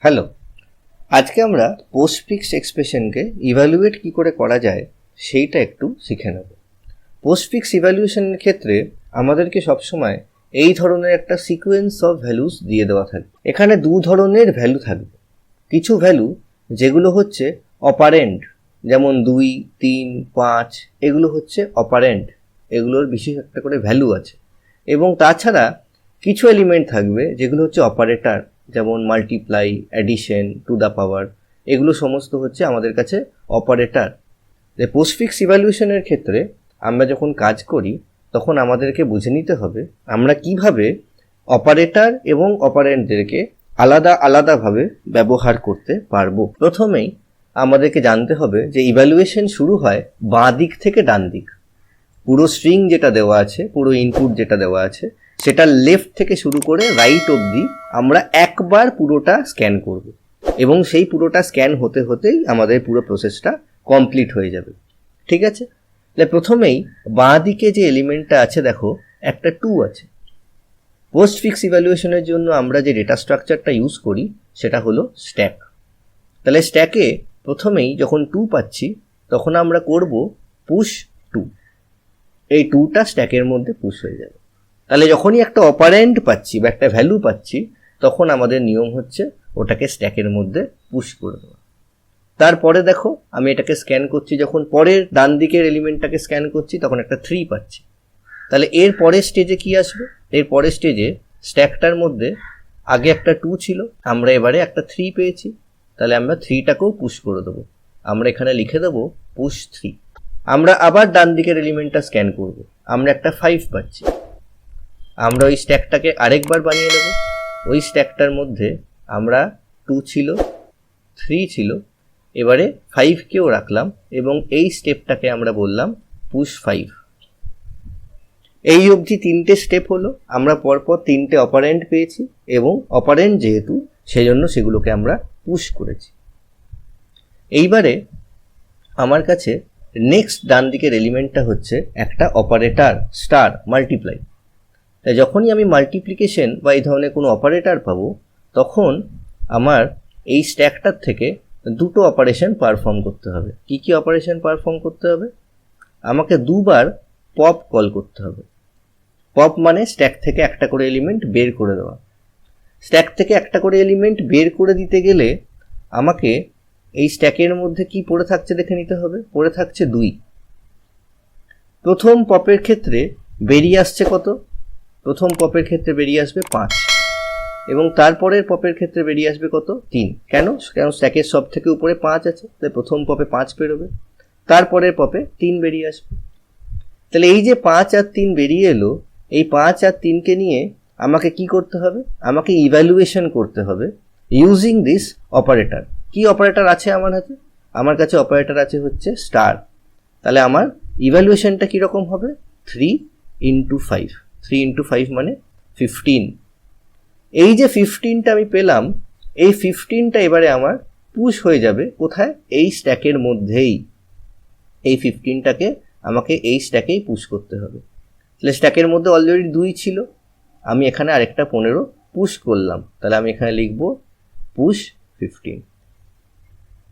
Hello. আজকে আমরা post fixed এক্সপ্রেশনকে ইভ্যালুয়েট কী করে করা যায় সেইটা একটু শিখে নেব। পোস্ট ফিক্স ইভ্যালুয়েশনের ক্ষেত্রে আমাদেরকে সবসময় এই ধরনের একটা সিকোয়েন্স অফ ভ্যালুস দিয়ে দেওয়া থাকবে। এখানে দু ধরনের ভ্যালু থাকবে। কিছু ভ্যালু যেগুলো হচ্ছে অপারেন্ট যেমন দুই, তিন, পাঁচ, এগুলো হচ্ছে অপারেন্ট এগুলোর বিশেষ একটা করে ভ্যালু আছে। এবং তাছাড়া কিছু এলিমেন্ট থাকবে যেগুলো হচ্ছে অপারেটর যেমন multiply addition to the power এগুলো সমস্ত হচ্ছে আমাদের কাছে অপারেটর পোস্টফিক্স ইভ্যালুয়েশনের ক্ষেত্রে আমরা যখন কাজ করি, তখন আমাদেরকে বুঝে নিতে হবে আমরা কীভাবে অপারেটার এবং অপারেন্টদেরকে আলাদা আলাদাভাবে ব্যবহার করতে পারব। প্রথমেই আমাদেরকে জানতে হবে যে ইভ্যালুয়েশন শুরু হয় বাঁ দিক থেকে ডান দিক। পুরো স্ট্রিং যেটা দেওয়া আছে, পুরো ইনপুট যেটা দেওয়া আছে সেটা লেফট থেকে শুরু করে রাইট অবধি আমরা একবার পুরোটা স্ক্যান করব। এবং সেই পুরোটা স্ক্যান হতে হতেই আমাদের পুরো প্রসেসটা কমপ্লিট হয়ে যাবে। ঠিক আছে? তাহলে প্রথমেই বাঁ দিকে যে এলিমেন্টটা আছে, দেখো, একটা টু আছে। পোস্ট ফিক্স ইভ্যালুয়েশনের জন্য আমরা যে ডেটা স্ট্রাকচারটা ইউজ করি, সেটা হলো স্ট্যাক তাহলে স্ট্যাকে প্রথমেই যখন টু পাচ্ছি, তখন আমরা করব পুশ টু এই টুটা স্ট্যাকের মধ্যে পুশ হয়ে যাবে। তাহলে যখনই একটা অপারেন্ট পাচ্ছি বা একটা ভ্যালু পাচ্ছি, তখন আমাদের নিয়ম হচ্ছে ওটাকে স্ট্যাকের মধ্যে পুশ করে দেওয়া। তারপরে দেখো, আমি এটাকে স্ক্যান করছি, যখন পরের ডান দিকের এলিমেন্টটাকে স্ক্যান করছি, তখন একটা থ্রি পাচ্ছি। তাহলে এর পরের স্টেজে কি আসবে? এর পরের স্টেজে স্ট্যাকটার মধ্যে আগে একটা টু ছিল, আমরা এবারে একটা থ্রি পেয়েছি। তাহলে আমরা থ্রিটাকেও পুশ করে দেবো। আমরা এখানে লিখে দেবো পুশ থ্রি আমরা আবার ডান দিকের এলিমেন্টটা স্ক্যান করব। আমরা একটা ফাইভ পাচ্ছি। আমরা ওই স্ট্যাকটাকে আরেকবার বানিয়ে নেব। ওই স্ট্যাকটার মধ্যে আমরা টু ছিল থ্রি ছিল, এবারে ফাইভকেও রাখলাম এবং এই স্টেপটাকে আমরা বললাম পুশ ফাইভ এই অবধি তিনটে স্টেপ হলো, আমরা পরপর তিনটে অপারেন্ট পেয়েছি এবং অপারেন্ট যেহেতু, সেজন্য সেগুলোকে আমরা পুশ করেছি। এইবারে আমার কাছে নেক্সট ডান দিকের এলিমেন্টটা হচ্ছে একটা অপারেটার স্টার মাল্টিপ্লাই তাই যখনই আমি মাল্টিপ্লিকেশন বা এই ধরনের কোনো অপারেটর পাবো, তখন আমার এই স্ট্যাকটার থেকে দুটো অপারেশন পারফর্ম করতে হবে। কি কি অপারেশন পারফর্ম করতে হবে? আমাকে দুবার পপ কল করতে হবে। পপ মানে স্ট্যাক থেকে একটা করে এলিমেন্ট বের করে দেওয়া। স্ট্যাক থেকে একটা করে এলিমেন্ট বের করে দিতে গেলে আমাকে এই স্ট্যাকের মধ্যে কি পড়ে থাকছে দেখে নিতে হবে। পড়ে থাকছে দুই। প্রথম পপের ক্ষেত্রে বেরিয়ে আসছে কত? প্রথম পপের ক্ষেত্রে বেরিয়ে আসবে পাঁচ। এবং তারপরের পপের ক্ষেত্রে বেরিয়ে আসবে কত? তিন। কেন? কেন স্ট্যাকের সব থেকে উপরে পাঁচ আছে তাই প্রথম পপে পাঁচ বেরোবে। তারপরের পপে তিন বেরিয়ে আসবে। তাহলে এই যে পাঁচ আর তিন বেরিয়ে এলো, এই পাঁচ আর তিনকে নিয়ে আমাকে কি করতে হবে? আমাকে ইভ্যালুয়েশন করতে হবে ইউজিং দিস অপারেটর কি অপারেটর আছে আমার হাতে? আমার কাছে অপারেটর আছে হচ্ছে স্টার তাহলে আমার ইভ্যালুয়েশনটা কীরকম হবে? Three into five three into five মানে ফিফটিন এই যে ফিফটিনটা আমি পেলাম, এই ফিফটিনটা এবারে আমার পুশ হয়ে যাবে কোথায়? এই স্ট্যাকের মধ্যেই। এই ফিফটিনটাকে আমাকে এই স্ট্যাকেই পুশ করতে হবে। তাহলে স্ট্যাকের মধ্যে অলরেডি দুই ছিল। আমি এখানে আরেকটা পনেরো পুশ করলাম। তাহলে আমি এখানে লিখব পুশ ফিফটিন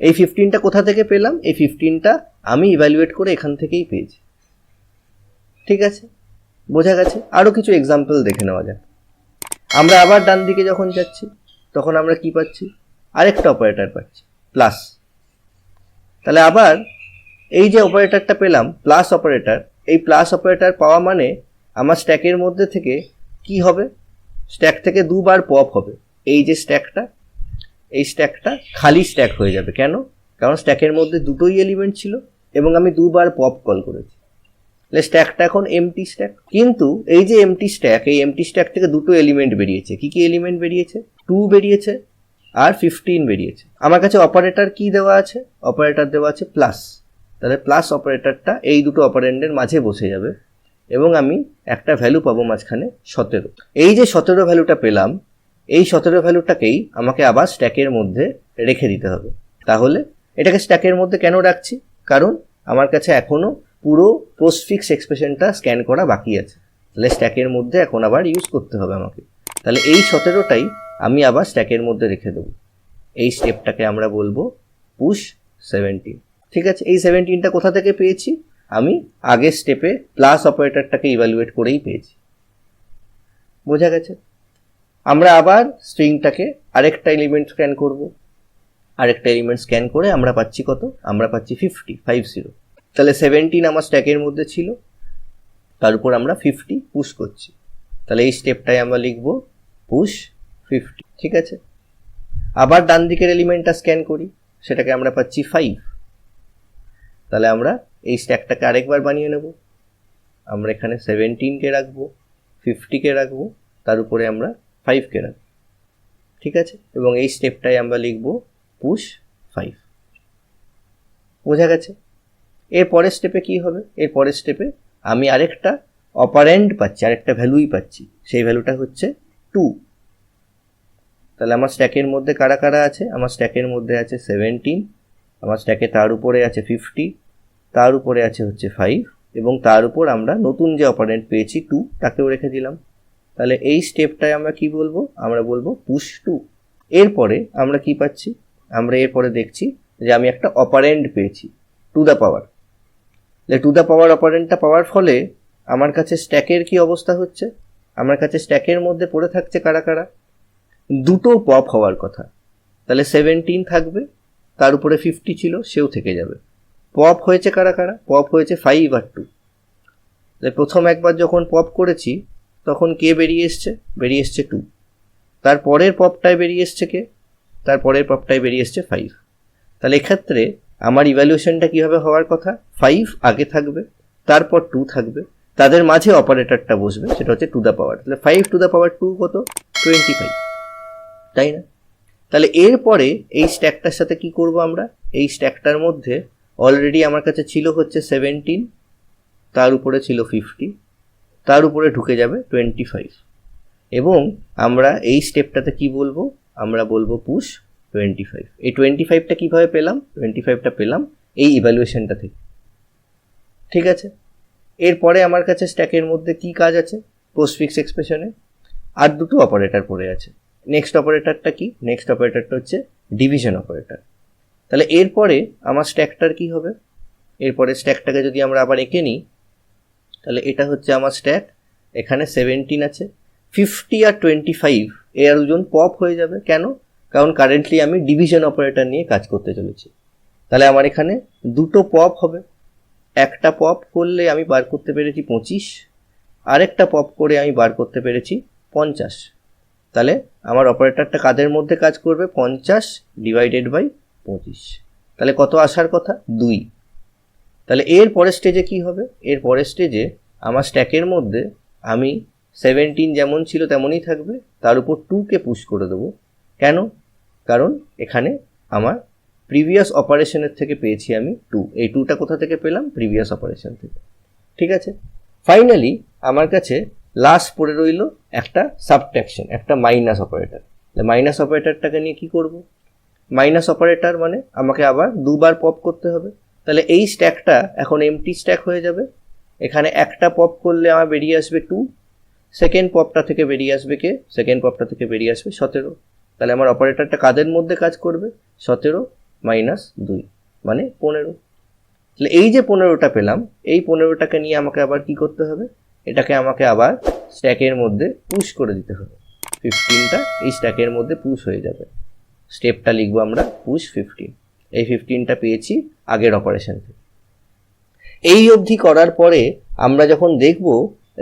এই ফিফটিনটা কোথা থেকে পেলাম? এই ফিফটিনটা আমি ইভ্যালুয়েট করে এখান থেকেই পেয়েছি। ঠিক আছে? বোঝা গেছে? আরও কিছু এক্সাম্পল দেখে নেওয়া যাক। আমরা আবার ডান দিকে যখন যাচ্ছি, তখন আমরা কি পাচ্ছি? আরেকটা অপারেটর পাচ্ছি প্লাস তাহলে আবার এই যে অপারেটরটা পেলাম প্লাস অপারেটর এই প্লাস অপারেটর পাওয়া মানে আমার স্ট্যাকের মধ্যে থেকে কি হবে? স্ট্যাক থেকে দুবার পপ হবে। এই যে স্ট্যাকটা এই স্ট্যাকটা খালি স্ট্যাক হয়ে যাবে। কেন? কারণ স্ট্যাকের মধ্যে দুটোই এলিমেন্ট ছিল এবং আমি দুবার পপ কল করেছি। স্ট্যাকটা এখন এমটি স্ট্যাক কিন্তু এই যে এমটি স্ট্যাক এই এমটি স্ট্যাক থেকে দুটো এলিমেন্ট বেরিয়েছে। কি কি এলিমেন্ট বেরিয়েছে? টু বেরিয়েছে আর ফিফটিন বেরিয়েছে। আমার কাছে অপারেটর কি দেওয়া আছে? অপারেটর দেওয়া আছে প্লাস তাহলে প্লাস অপারেটরটা এই দুটো অপারেন্ডের মাঝে বসে যাবে এবং আমি একটা ভ্যালু পাবো মাঝখানে সতেরো। এই যে সতেরো ভ্যালুটা পেলাম, এই সতেরো ভ্যালুটাকেই আমাকে আবার স্ট্যাকের মধ্যে রেখে দিতে হবে। তাহলে এটাকে স্ট্যাকের মধ্যে কেন রাখছি? কারণ আমার কাছে এখনও পুরো পোস্টফিক্স এক্সপ্রেশনটা স্ক্যান করা বাকি আছে। তাহলে স্ট্যাকের মধ্যে এখন আবার ইউজ করতে হবে আমাকে। তাহলে এই সতেরোটাই আমি আবার স্ট্যাকের মধ্যে রেখে দেবো। এই স্টেপটাকে আমরা বলব পুশ সেভেন্টিন ঠিক আছে, এই সেভেন্টিনটা কোথা থেকে পেয়েছি? আমি আগের স্টেপে প্লাস অপারেটরটাকে ইভ্যালুয়েট করেই পেয়েছি। বোঝা গেছে? আমরা আবার স্ট্রিংটাকে আরেকটা এলিমেন্ট স্ক্যান করব। আরেকটা এলিমেন্ট স্ক্যান করে আমরা পাচ্ছি কত? আমরা পাচ্ছি ফিফটি ফাইভ জিরো তাহলে সেভেন্টিন আমার স্ট্যাকের মধ্যে ছিল, তার উপর আমরা ফিফটি পুশ করছি। তাহলে এই স্টেপটাই আমরা লিখব পুশ ফিফটি ঠিক আছে? আবার ডান দিকের এলিমেন্টটা স্ক্যান করি, সেটাকে আমরা পাচ্ছি ফাইভ তাহলে আমরা এই স্ট্যাকটাকে আরেকবার বানিয়ে নেব। আমরা এখানে সেভেন্টিনকে রাখব ফিফটিকে রাখব, তার উপরে আমরা ফাইভকে রাখব। ঠিক আছে? এবং এই স্টেপটাই আমরা লিখব পুশ ফাইভ বোঝা গেছে? এর পরের স্টেপে কি হবে? এর পরের স্টেপে আমি আরেকটা অপারেন্ট পাচ্ছি, আরেকটা ভ্যালুই পাচ্ছি। সেই ভ্যালুটা হচ্ছে টু তাহলে আমার স্ট্যাকের মধ্যে কারা কারা আছে? আমার স্ট্যাকের মধ্যে আছে সেভেন্টিন আমার স্ট্যাকে তার উপরে আছে ফিফটি তার উপরে আছে হচ্ছে ফাইভ এবং তার উপর আমরা নতুন যে অপারেন্ট পেয়েছি টু তাকেও রেখে দিলাম। তাহলে এই স্টেপটায় আমরা কি বলব? আমরা বলব পুশ টু এরপরে আমরা কি পাচ্ছি? আমরা এরপরে দেখছি যে আমি একটা অপারেন্ট পেয়েছি to the power to the power অপারেন্টটা পাওয়ার ফলে আমার কাছে স্ট্যাকের কি অবস্থা হচ্ছে? আমার কাছে স্ট্যাকের মধ্যে পড়ে থাকছে কারা কারা? দুটো পপ হওয়ার কথা। তাহলে সেভেন্টিন থাকবে, তার উপরে ফিফটি ছিল, সেও থেকে যাবে। পপ হয়েছে কারা কারা? পপ হয়েছে ফাইভ আর টু তাহলে প্রথম একবার যখন পপ করেছি, তখন কে বেরিয়ে এসছে? বেরিয়ে এসছে টু তার পরের পপটায় বেরিয়ে এসছে কে? তার পরের পপটায় বেরিয়ে এসছে ফাইভ তাহলে এক্ষেত্রে আমার ইভ্যালুয়েশনটা কীভাবে হওয়ার কথা? ফাইভ আগে থাকবে, তারপর টু থাকবে। তাদের মাঝে অপারেটরটা বসবে, সেটা হচ্ছে টু দ্য পাওয়ার তাহলে five to the power two কত? টোয়েন্টি ফাইভ তাই না? তাহলে এরপরে এই স্ট্যাকটার সাথে কি করব আমরা? এই স্ট্যাকটার মধ্যে অলরেডি আমার কাছে ছিল হচ্ছে সেভেন্টিন তার উপরে ছিল ফিফটি তার উপরে ঢুকে যাবে টোয়েন্টি ফাইভ এবং আমরা এই স্টেপটাতে কি বলব? আমরা বলব পুশ টোয়েন্টি ফাইভ এই টোয়েন্টি ফাইভটা কীভাবে পেলাম? টোয়েন্টি ফাইভটা পেলাম এই ইভ্যালুয়েশনটা থেকে। ঠিক আছে? এরপরে আমার কাছে স্ট্যাকের মধ্যে কি কাজ আছে? পোস্টফিক্স এক্সপ্রেশনে আর দুটো অপারেটর পড়ে আছে। নেক্সট অপারেটরটা কি? নেক্সট অপারেটরটা হচ্ছে ডিভিশন অপারেটর তাহলে এরপরে আমার স্ট্যাকটার কি হবে? এরপরে স্ট্যাকটাকে যদি আমরা আবার এঁকে নিই, তাহলে এটা হচ্ছে আমার স্ট্যাক এখানে সেভেন্টিন আছে। ফিফটি আর টোয়েন্টি ফাইভ এ আর দুজন পপ হয়ে যাবে। কেন? কারণ কারেন্টলি আমি ডিভিশন অপারেটর নিয়ে কাজ করতে চলেছি। তাহলে আমার এখানে দুটো পপ হবে। একটা পপ করলে আমি বার করতে পেরেছি পঁচিশ, আরেকটা পপ করে আমি বার করতে পেরেছি পঞ্চাশ। তাহলে আমার অপারেটরটা কাদের মধ্যে কাজ করবে? পঞ্চাশ ডিভাইডেড বাই পঁচিশ। তাহলে কত আসার কথা? দুই। তাহলে এর পরের স্টেজে কি হবে? এর পরের স্টেজে আমার স্ট্যাকের মধ্যে আমি সেভেন্টিন যেমন ছিল তেমনই থাকবে, তার উপর টুকে পুশ করে দেবো। কেন? কারণ এখানে আমার প্রিভিয়াস অপারেশনের থেকে পেয়েছি আমি টু এই টুটা কোথা থেকে পেলাম? প্রিভিয়াস অপারেশন থেকে। ঠিক আছে? ফাইনালি আমার কাছে লাস্ট পড়ে রইল একটা সাবট্যাকশন একটা মাইনাস অপারেটর মাইনাস অপারেটরটাকে নিয়ে কি করব? মাইনাস অপারেটর মানে আমাকে আবার দুবার পপ করতে হবে। তাহলে এই স্ট্যাকটা এখন এমটি স্ট্যাক হয়ে যাবে। এখানে একটা পপ করলে আমার বেরিয়ে আসবে টু সেকেন্ড পপটা থেকে বেরিয়ে আসবে কে? সেকেন্ড পপটা থেকে বেরিয়ে আসবে সতেরো। তাহলে আমার অপারেটরটা কাদের মধ্যে কাজ করবে? সতেরো মাইনাস দুই মানে পনেরো। তাহলে এই যে পনেরোটা পেলাম, এই পনেরোটাকে নিয়ে আমাকে আবার কি করতে হবে? এটাকে আমাকে আবার স্ট্যাকের মধ্যে পুশ করে দিতে হবে। ফিফটিনটা এই স্ট্যাকের মধ্যে পুশ হয়ে যাবে। স্টেপটা লিখব আমরা পুশ ফিফটিন এই ফিফটিনটা পেয়েছি আগের অপারেশন থেকে এই অবধি করার পরে আমরা যখন দেখব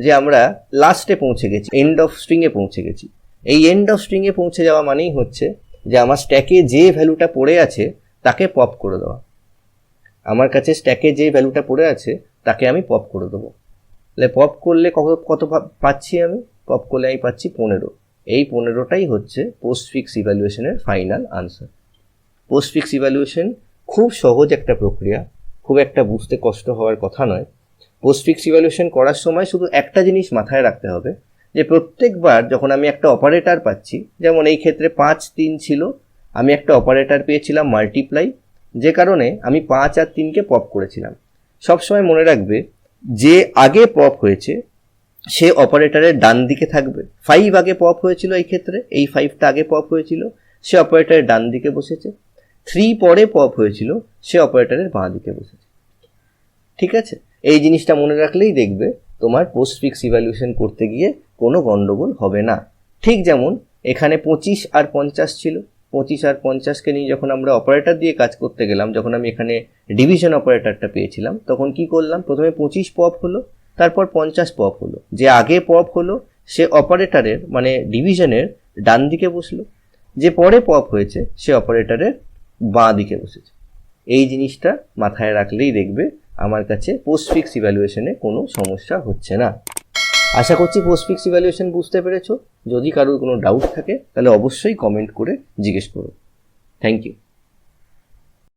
যে আমরা লাস্টে পৌঁছে গেছি এন্ড অফ স্ট্রিংয়ে পৌঁছে গেছি এই এন্ড অফ স্ট্রিংয়ে পৌঁছে যাওয়া মানেই হচ্ছে যে আমার স্ট্যাকে যে ভ্যালুটা পড়ে আছে, তাকে পপ করে দেওয়া। আমার কাছে স্ট্যাকে যে ভ্যালুটা পড়ে আছে, তাকে আমি পপ করে দেবো। তাহলে পপ করলে কত কত পাচ্ছি আমি? পপ করলে আমি পাচ্ছি পনেরো। এই পনেরোটাই হচ্ছে পোস্ট ফিক্স ইভ্যালুয়েশনের final answer postfix evaluation খুব সহজ একটা প্রক্রিয়া, খুব একটা বুঝতে কষ্ট হওয়ার কথা নয়। পোস্ট ফিক্স ইভ্যালুয়েশন করার সময় শুধু একটা জিনিস মাথায় রাখতে হবে যে প্রত্যেকবার যখন আমি একটা অপারেটর পাচ্ছি, যেমন এই ক্ষেত্রে পাঁচ তিন ছিল, আমি একটা অপারেটর পেয়েছিলাম মাল্টিপ্লাই যে কারণে আমি পাঁচ আর তিনকে পপ করেছিলাম। সবসময় মনে রাখবে, যে আগে পপ হয়েছে, সে অপারেটরের ডান দিকে থাকবে। ফাইভ আগে পপ হয়েছিল এই ক্ষেত্রে, এই ফাইভটা আগে পপ হয়েছিল, সে অপারেটরের ডান দিকে বসেছে। থ্রি পরে পপ হয়েছিল, সে অপারেটরের বাঁ দিকে বসেছে। ঠিক আছে? এই জিনিসটা মনে রাখলেই দেখবে তোমার পোস্ট ফিক্স ইভ্যালুয়েশন করতে গিয়ে কোনো গণ্ডগোল হবে না। ঠিক যেমন এখানে পঁচিশ আর পঞ্চাশ ছিল। পঁচিশ আর পঞ্চাশকে নিয়ে যখন আমরা অপারেটর দিয়ে কাজ করতে গেলাম, যখন আমি এখানে ডিভিশন অপারেটরটা পেয়েছিলাম, তখন কি করলাম? প্রথমে পঁচিশ পপ হলো, তারপর পঞ্চাশ পপ হলো। যে আগে পপ হলো, সে অপারেটরের মানে ডিভিশনের ডান দিকে বসল। যে পরে পপ হয়েছে, সে অপারেটরের বাঁ দিকে বসেছে। এই জিনিসটা মাথায় রাখলেই দেখবে আমার কাছে পোস্ট ফিক্স ইভ্যালুয়েশনে কোনো সমস্যা হচ্ছে না। আশা করছি পোস্ট ফিক্স ইভ্যালুয়েশন বুঝতে পেরেছ। যদি কারোর কোনো ডাউট থাকে, তাহলে অবশ্যই কমেন্ট করে জিজ্ঞেস করো। Thank you